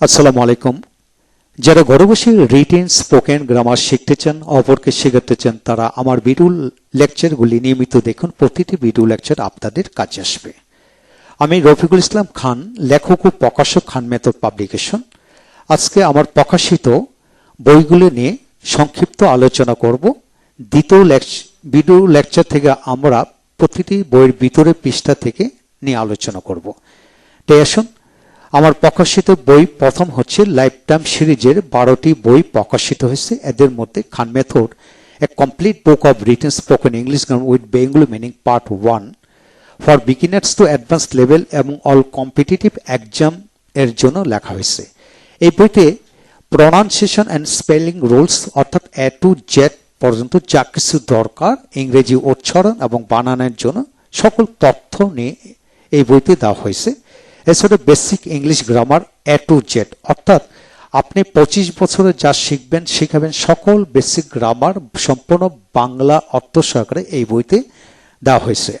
আসসালামু আলাইকুম। যারা ঘরে বসে রিটেন স্পোকেন গ্রামার শিখতে চান, অপরকে শেখাতে চান, তারা আমার ভিডিও লেকচারগুলি নিয়মিত দেখুন। প্রতিটি ভিডিও লেকচার আপনাদের কাছে আসবে। আমি রফিকুল ইসলাম খান, লেখক ও প্রকাশক খান মেথড পাবলিকেশন আজকে আমার প্রকাশিত বইগুলো নিয়ে সংক্ষিপ্ত আলোচনা করব। দ্বিতীয় ভিডিও লেকচার থেকে আমরা প্রতিটি বইয়ের ভিতরে পৃষ্ঠা থেকে নিয়ে আলোচনা করব। তাই আসুন আমার প্রকাশিত বই প্রথম হচ্ছে লাইফ টাইম সিরিজের বারোটি বই প্রকাশিত হয়েছে। এদের মধ্যে Khan method a complete book of written spoken English grammar with Bengali meaning part one for beginners to advance level এবং অল কম্পিটিটিভ এক্সাম এর জন্য লেখা হয়েছে। এই বইতে প্রনাউন্সিয়েশন অ্যান্ড স্পেলিং রুলস অর্থাৎ এ টু জেড পর্যন্ত যা কিছু দরকার, ইংরেজি উচ্চারণ এবং বানানের জন্য সকল তথ্য নিয়ে এই বইতে দেওয়া হয়েছে। এছাড়া basic English grammar A to Z অর্থাৎ আপনি পঁচিশ বছরে যা শিখবেন, শিখাবেন, সকল বেসিক গ্রামার সম্পূর্ণ বাংলা অর্থ সহকারে এই বইতে দেওয়া হয়েছে।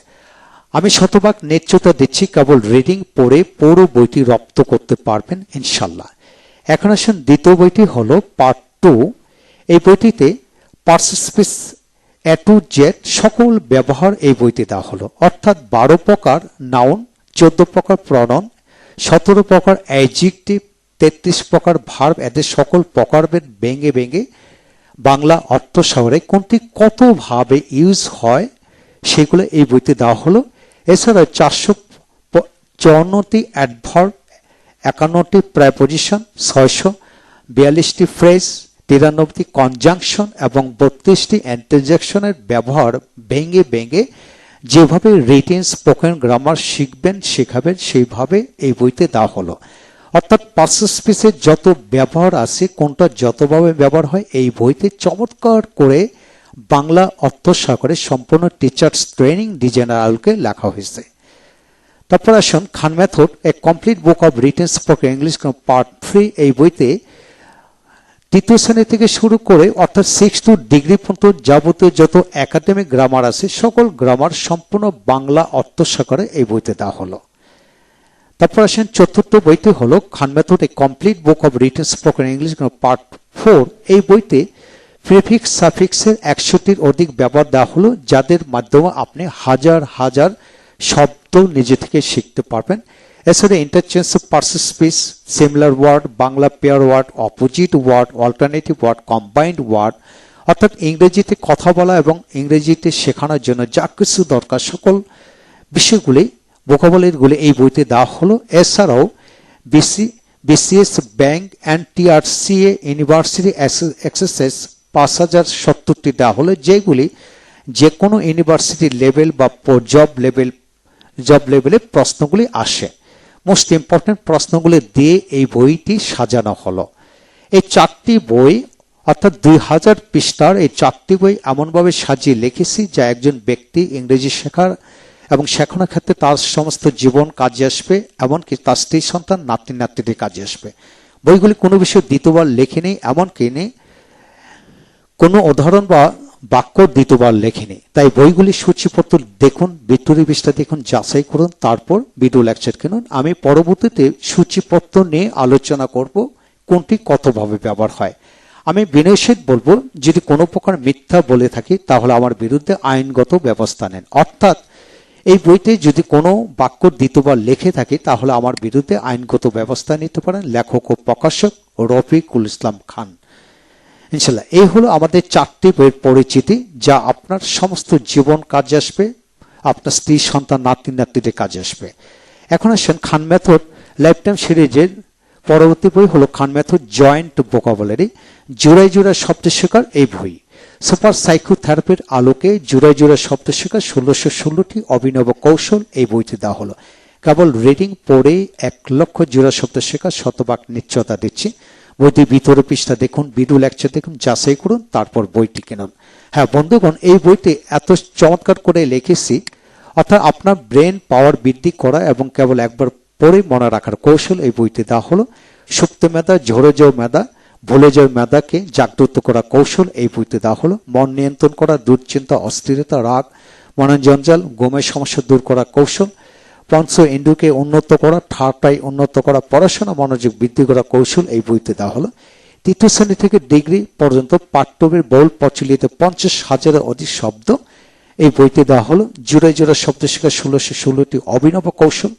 আমি শতভাগ নিশ্চয়তা দিচ্ছি, কেবল রিডিং পড়ে পুরো বইটি রপ্ত করতে পারবেন, ইনশাল্লাহ। এখন আসুন দ্বিতীয় বইটি হলো পার্ট টু এই বইটিতে পার্সিসপিস এ টু জেড সকল ব্যবহার এই বইতে দেওয়া হলো। অর্থাৎ বারো প্রকার নাউন চোদ্দ প্রকার প্রণন সতেরো প্রকার অ্যাডজেক্টিভ তেত্রিশ প্রকার ভার্ব এদের সকল প্রকারভেদ ভেঙে ভেঙে বাংলা অর্থ শহরে কোনটি কতভাবে ইউজ হয় সেগুলো এই বইতে দেওয়া হলো। এছাড়া চারশো চুয়ান্নটি অ্যাডভার্ব একান্নটি প্রায়পজিশন ছয়শো বিয়াল্লিশটি ফ্রেজ তিরানব্বইটি কনজাংশন এবং বত্রিশটি অ্যান্টিজেকশনের ব্যবহার ভেঙে ভেঙে যেভাবে রিটেন স্পোকেন গ্রামার শিখবেন, শেখাবেন, সেইভাবে এই বইতে দেওয়া হলো। অর্থাৎ পার্সেসপিসের যত ব্যবহার আছে, কোনটা যতভাবে ব্যবহার হয়, এই বইতে চমৎকার করে বাংলা অর্থ সাগরে সম্পূর্ণ টিচার্স ট্রেনিং ডিজেনারেলকে লেখা হয়েছে। তারপর আসুন Khan method a complete book of written spoken English part three এই বইতে তৃতীয় শ্রেণি থেকে শুরু করে অর্থাৎ সিক্স টু ডিগ্রি পর্যন্ত যাবতীয় যত একাডেমিক গ্রামার আছে, সকল গ্রামার সম্পূর্ণ বাংলা অর্থ সাগরে এই বইতে দেওয়া হলো। তারপর আসেন চতুর্থ বইটি হলো Khan method a complete book of written spoken English part four এই বইতে প্রিফিক্স সাফিক্সের একশোটির অধিক ব্যবহার দেওয়া হলো, যাদের মাধ্যমে আপনি হাজার হাজার শব্দ নিজে থেকে শিখতে পারবেন। এছাড়া interchange of parts of speech similar word Bangla pair word opposite word alternative word combined word অর্থাৎ ইংরেজিতে কথা বলা এবং ইংরেজিতে শেখানোর জন্য যা কিছু দরকার সকল বিষয়গুলি ভোকাবলিগুলি এই বইতে দেওয়া হলো। এছাড়াও BC BCS bank and TRCA university exercises পাঁচ হাজার সত্তরটি দেওয়া হলো, যেগুলি যে কোনো ইউনিভার্সিটি লেভেল বা জব লেভেল জব লেভেলে প্রশ্নগুলি আসে। মোস্ট ইম্পর্টেন্ট প্রশ্নগুলি দিয়ে এই বইটি সাজানো হলো। এই চারটি বই, অর্থাৎ দুই হাজার পৃষ্ঠার এই চারটি বই এমনভাবে সাজিয়ে লিখেছি যা একজন ব্যক্তি, ইংরেজি শেখার এবং শেখানোর ক্ষেত্রে তার সমস্ত জীবন কাজে আসবে, এমনকি তার স্ত্রী, সন্তান, নাতি নাতনিদের কাজে আসবে। বইগুলি কোনো বিষয়ে দ্বিতীয়বার লেখেনি, এমনকি নেই কোনো উদাহরণ বা বাক্য দ্বিতীয়বার লেখেনি। তাই বইগুলি সূচিপত্র দেখুন ভিক্টোরি পৃষ্ঠা দেখুন, যাচাই করুন, তারপর ভিডিও লেকচার কিনুন। আমি পরবর্তীতে সূচিপত্র নিয়ে আলোচনা করব, কোনটি কতভাবে ব্যবহার হয়। আমি বিনয়সিত বলব, যদি কোনো প্রকার মিথ্যা বলে থাকি, তাহলে আমার বিরুদ্ধে আইনগত ব্যবস্থা নেন। অর্থাৎ, এই বইতে যদি কোনো বাক্য দ্বিতীয়বার লেখে থাকি, তাহলে আমার বিরুদ্ধে আইনগত ব্যবস্থা নিতে পারেন লেখক ও প্রকাশক রফিকুল ইসলাম খান। ইনশাল্লাহ, এই হলো আমাদের চারটি বইয়ের পরিচিতি যা আপনার সমস্ত জীবন কাজে আসবে, আপনার স্ত্রী, সন্তান, নাতি নাতিদের কাজে আসবে। এখন আসেন খান মেথড লাইফ টাইম সিরিজের পরবর্তী বই হলো খান মেথড জয়েন্ট ভোকাবুলারি, জোড়াই জোড়া শব্দ শেখার এই বই। সুপার সাইকোথেরাপির আলোকে জোড়াই জোড়া শব্দ শেখার ষোলোশো ষোলোটি অভিনব কৌশল এই বইতে দেওয়া হলো। কেবল রিডিং পড়ে এক লক্ষ জোড়া শব্দ শেখার শতভাগ নিশ্চয়তা দিচ্ছি। বইটি ভিতরে পৃষ্ঠা দেখুন ভিডিও লেকচার দেখুন, যাচাই করুন, তারপর বইটি কিনুন। হ্যাঁ বন্ধুগণ, এই বইটি এত চমৎকার করে লিখেছি, অর্থাৎ আপনার ব্রেন পাওয়ার বৃদ্ধি করা এবং কেবল একবার পড়ে মনে রাখার কৌশল এই বইতে দেওয়া হলো। সুপ্ত মেধা, ঝরে যাও মেধা, ভুলে যাও মেধাকে জাগ্রত করা কৌশল এই বইতে দেওয়া হলো। মন নিয়ন্ত্রণ করা, দুশ্চিন্তা, অস্থিরতা, রাগ মনজঞ্জাল গোমের সমস্যা দূর করা কৌশল পঞ্চ ইন্ডুকে উন্নত করা ঠাটাই উন্নত করা, পড়াশোনা, মনোযোগ বৃদ্ধি করা কৌশল এই বইতে দেওয়া হলো। তৃতীয় শ্রেণি থেকে ডিগ্রি পর্যন্ত পাঠ্যবের বহুল প্রচলিত পঞ্চাশ হাজারের অধিক শব্দ এই বইতে দেওয়া হলো। জোড়ায় জোড়া শব্দ শেখা ষোলোশো ষোলোটি অভিনব কৌশল।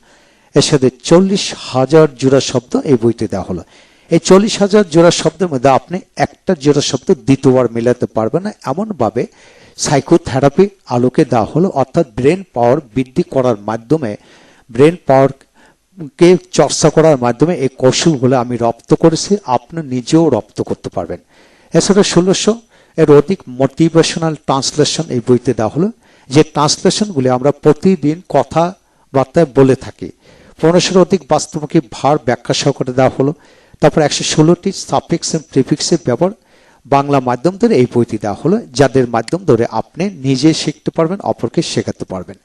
এর সাথে চল্লিশ হাজার জোড়া শব্দ এই বইতে দেওয়া হলো। এই চল্লিশ হাজার জোড়া শব্দের মধ্যে আপনি একটা জোড়া শব্দ দ্বিতীয়বার মেলাতে পারবেন না। এমনভাবে সাইকোথেরাপি আলোকে দেওয়া হলো, অর্থাৎ ব্রেন পাওয়ার বৃদ্ধি করার মাধ্যমে ব্রেন পাওয়ারকে চর্চা করার মাধ্যমে এই কৌশলগুলো আমি রপ্ত করেছি, আপনি নিজেও রপ্ত করতে পারবেন। এছাড়া ষোলোশো এর অধিক মোটিভেশনাল ট্রান্সলেশন এই বইতে দেওয়া হলো, যে ট্রান্সলেশনগুলি আমরা প্রতিদিন কথাবার্তায় বলে থাকি। পনেরোশোর অধিক বাস্তবমুখী ভার ব্যাখ্যা সহকারে দেওয়া হলো, তারপর একশো ষোলোটি সাফিক্স এবং প্রিফিক্সের ব্যবহার বাংলা মাধ্যম ধরে এই বইটি দেওয়া হলো, যাদের মাধ্যম ধরে আপনি নিজে শিখতে পারবেন, অপরকে শেখাতে পারবেন।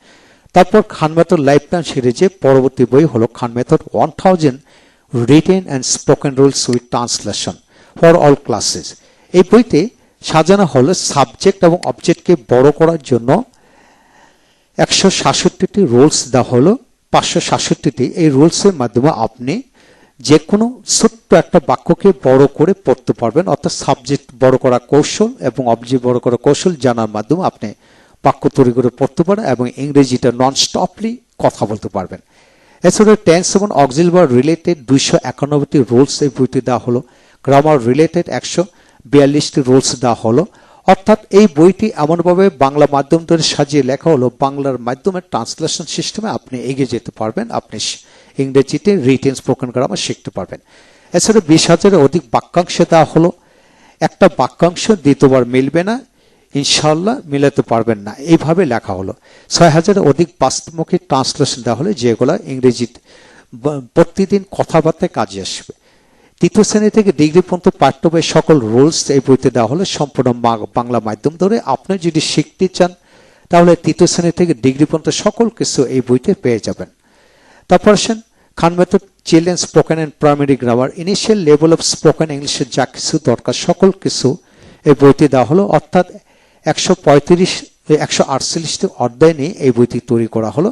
তারপর খান মেথড লাইফ টাইম সিরিজে পরবর্তী বই হলো Khan method one thousand written and spoken rules with translation for all classes. এই বইতে সাজানো হলো সাবজেক্ট এবং অবজেক্টকে বড় করার জন্য একশো সাতষট্টিটি রুলস দেওয়া হলো। পাঁচশো সাতষট্টিটি এই রুলসের মাধ্যমে আপনি যে কোনো ছোট্ট একটা বাক্যকে বড় করে পড়তে পারবেন। অর্থাৎ সাবজেক্ট বড় করা কৌশল এবং অবজেক্ট বড় করা কৌশল জানার মাধ্যমে আপনি বাক্য তৈরি করে পড়তে পারেন এবং ইংরেজিটা নন স্টপলি কথা বলতে পারবেন। এছাড়া টেন্স এবং অক্সিলবার রিলেটেড দুইশো একানব্বইটি রুলস এই বইটি দেওয়া হলো। গ্রামার রিলেটেড একশো বিয়াল্লিশটি রুলস দেওয়া হলো। অর্থাৎ এই বইটি এমনভাবে বাংলা মাধ্যম ধরে সাজিয়ে লেখা হলো, বাংলার মাধ্যমে ট্রান্সলেশন সিস্টেমে আপনি এগিয়ে যেতে পারবেন, আপনি ইংরেজিতে রিটেন স্পোকেন গ্রামার শিখতে পারবেন। এছাড়া বিশ হাজারের অধিক বাক্যাংশ দেওয়া হলো। একটা বাক্যাংশ দ্বিতীয়বার মিলবে না ইনশাল্লাহ মিলাতে পারবেন না। এইভাবে লেখা হলো। ছয় হাজারের অধিক বাস্তবমুখী ট্রান্সলেশন দেওয়া হলো যেগুলো ইংরেজি প্রতিদিন কথাবার্তায় কাজে আসবে। তৃতীয় শ্রেণি থেকে ডিগ্রি পর্যন্ত পাঠ্য বই সকল রুলস এই বইতে দেওয়া হলো সম্পূর্ণ বাংলা মাধ্যম ধরে আপনি যদি শিখতে চান, তাহলে তৃতীয় শ্রেণি থেকে ডিগ্রি পর্যন্ত সকল কিছু এই বইতে পেয়ে যাবেন। তারপর আসেন Khan method children spoken and primary grammar initial level of spoken ইংলিশের যা কিছু দরকার, সকল কিছু এই বইতে দেওয়া হলো। অর্থাৎ একশো পঁয়ত্রিশ একশো আটচল্লিশটি অধ্যায় নিয়ে এই বইটি তৈরি করা হলো।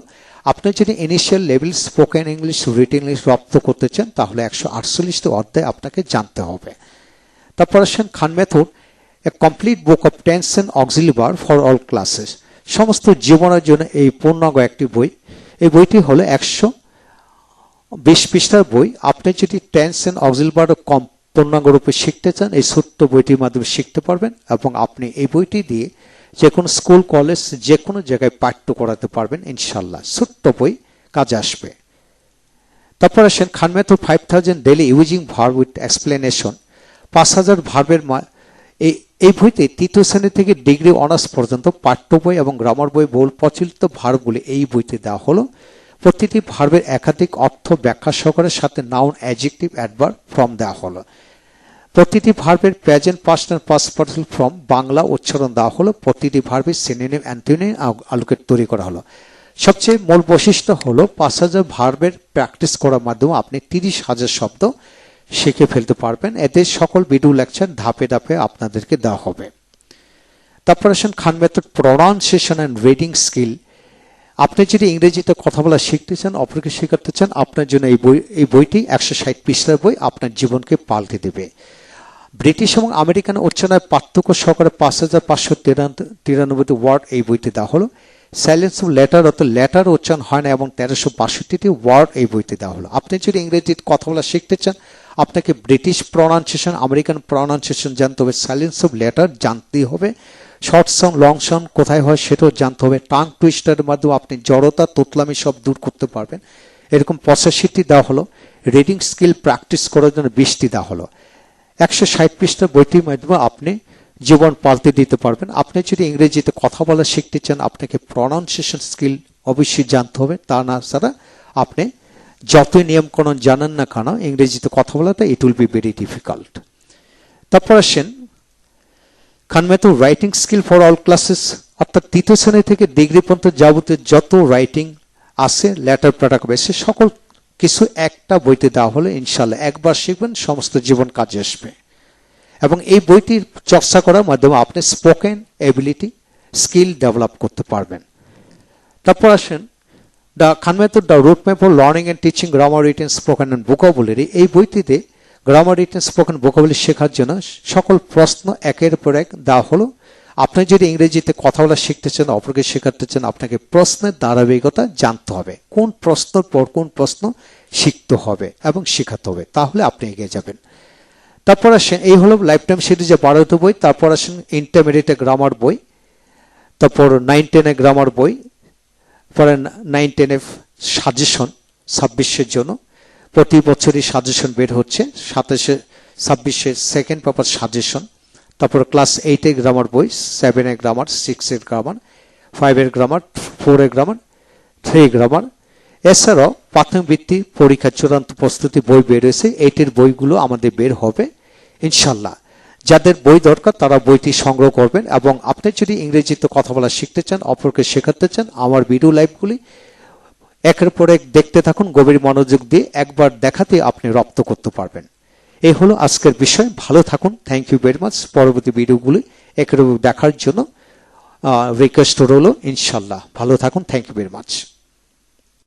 আপনি যদি initial level spoken English written English রপ্ত করতে চান, তাহলে একশো আটচল্লিশটি অধ্যায় আপনাকে জানতে হবে। তারপর আসেন Khan method a complete book of tense and auxiliary verb for all classes সমস্ত জীবনের জন্য এই পূর্ণাঙ্গ একটি বই। এই বইটি হলো একশো বিশ পৃষ্ঠার বই। আপনি যদি টেন্স অ্যান্ড অক্সিলবার কম পূর্ণাঙ্গ রূপে শিখতে চান, এই ছোট্ট বইটির মাধ্যমে শিখতে পারবেন এবং আপনি এই বইটি দিয়ে যে কোনো স্কুল, কলেজ, যে কোনো জায়গায় পাঠ্য করাতে পারবেন ইনশাল্লাহ ছোট্ট বই কাজে আসবে। তারপর আসেন Khan method five thousand daily using verb with explanation পাঁচ হাজার ভার্বের এই এই বইতে তৃতীয় শ্রেণি থেকে ডিগ্রি অনার্স পর্যন্ত পাঠ্য বই এবং গ্রামার বই বহুল প্রচলিত ভার্বগুলি এই বইতে দেওয়া হলো। প্রতিটি ভার্বের একাধিক অর্থ ব্যাখ্যা সহকারের সাথে নাউন অ্যাডজেক্টিভ অ্যাডভার ফর্ম দেওয়া হলো। প্রতিটি ভার্বের present and past participle form Bangla উচ্চারণ দেওয়া হলো। প্রতিটি ভার্বের সিনোনিম অ্যান্টোনিম আলোকে তৈরি করা হলো। সবচেয়ে মূল বৈশিষ্ট্য হলো পাঁচ হাজার ভার্বের প্র্যাকটিস করার মাধ্যমে আপনি তিরিশ হাজার শব্দ শিখে ফেলতে পারবেন। এতে সকল ভিডিও লেকচার ধাপে ধাপে আপনাদেরকে দেওয়া হবে। তারপর আসেন Khan method pronunciation and reading skill আপনি যদি ইংরেজিতে কথা বলা শিখতে চান, অপরকে শেখাতে চান, আপনার জন্য এই বই এই বইটি একশো ষাট পৃষ্ঠার বই আপনার জীবনকে পাল্টে দেবে। ব্রিটিশ এবং আমেরিকান উচ্চারণের পার্থক্য সহকারে পাঁচ হাজার পাঁচশো তিরানব্বইটি ওয়ার্ড এই বইতে দেওয়া হলো। সাইলেন্স অফ লেটার অর্থাৎ লেটার উচ্চারণ হয় না এবং তেরোশো বাষট্টিটি ওয়ার্ড এই বইতে দেওয়া হলো। আপনি যদি ইংরেজিতে কথা বলা শিখতে চান, আপনাকে ব্রিটিশ প্রনাউন্সিয়েশন আমেরিকান প্রনাউন্সিয়েশন জানতে হবে। সাইলেন্স অফ লেটার জানতেই হবে। শর্ট সং লং সং কোথায় হয় সেটাও জানতে হবে। টাং টুইস্টারের মাধ্যমে আপনি জড়তা, তোতলামি সব দূর করতে পারবেন। এরকম পঁচাশিটি দেওয়া হলো। রিডিং স্কিল প্র্যাকটিস করার জন্য বিশটি দেওয়া হলো। একশো ষাট পৃষ্ঠা বইটির মাধ্যমে আপনি জীবন পাল্টে দিতে পারবেন। আপনি যদি ইংরেজিতে কথা বলা শিখতে চান, আপনাকে প্রনাউন্সিয়েশন স্কিল অবশ্যই জানতে হবে। তা না ছাড়া আপনি যতই নিয়মকরণ জানেন না কেন, ইংরেজিতে কথা বলাতে it will be very difficult তারপর আসেন Khan method writing skill for all classes অর্থাৎ তৃতীয় শ্রেণি থেকে ডিগ্রি পর্যন্ত যাবতীয় যত রাইটিং আছে লেটার প্যারাগ্রাফ এসে সকল কিছু একটা বইতে দেওয়া হলে ইনশাল্লাহ একবার শিখবেন, সমস্ত জীবন কাজে আসবে। এবং এই বইটির চর্চা করার মাধ্যমে আপনি স্পোকেন এবিলিটি স্কিল ডেভেলপ করতে পারবেন। তারপর আসেন the Khan method the root map for learning and teaching grammar written spoken and vocabulary এই বইটিতে গ্রামার রিটেন স্পোকেন ভোকাবুলারি শেখার জন্য সকল প্রশ্ন একের পর এক দেওয়া হলো। আপনি যদি ইংরেজিতে কথা বলা শিখতে চান, অপরকে শেখাতে চান, আপনাকে প্রশ্নের ধারাবাহিকতা জানতে হবে। কোন প্রশ্নের পর কোন প্রশ্ন শিখতে হবে এবং শেখাতে হবে, তাহলে আপনি এগিয়ে যাবেন। তারপর আসেন, এই হলো লাইফ টাইম সিরিজে বারোটা বই, তারপর আসেন ইন্টারমিডিয়েটে গ্রামার বই, তারপর নাইন টেনে গ্রামার বই, পরে নাইন টেনে সাজেশন ছাব্বিশের জন্য। প্রতি বছরই সাজেশন বের হচ্ছে, সাতাশে ছাব্বিশে সেকেন্ড পেপার সাজেশন তারপর ক্লাস এইটে গ্রামার বই সেভেনে গ্রামার সিক্সের গ্রামার ফাইভের গ্রামার ফোরের গ্রামার থ্রি গ্রামার এছাড়াও প্রাথমিক বৃত্তি পরীক্ষার চূড়ান্ত প্রস্তুতি বই বের হয়েছে। এইটির বইগুলো আমাদের বের হবে, ইনশাল্লাহ। যাদের বই দরকার, তারা বইটি সংগ্রহ করবেন এবং আপনি যদি ইংরেজিতে কথা বলা শিখতে চান, অপরকে শেখাতে চান, আমার ভিডিও লাইভগুলি একের পর এক দেখতে থাকুন, গভীর মনোযোগ দিয়ে একবার দেখাতে আপনি রপ্ত করতে পারবেন। এই হলো আজকের বিষয়। ভালো থাকুন। থ্যাংক ইউ ভেরি মাচ পরবর্তী ভিডিওগুলি একরকম দেখার জন্য রিকোয়েস্ট রইল, ইনশাল্লাহ। ভালো থাকুন। Thank you very much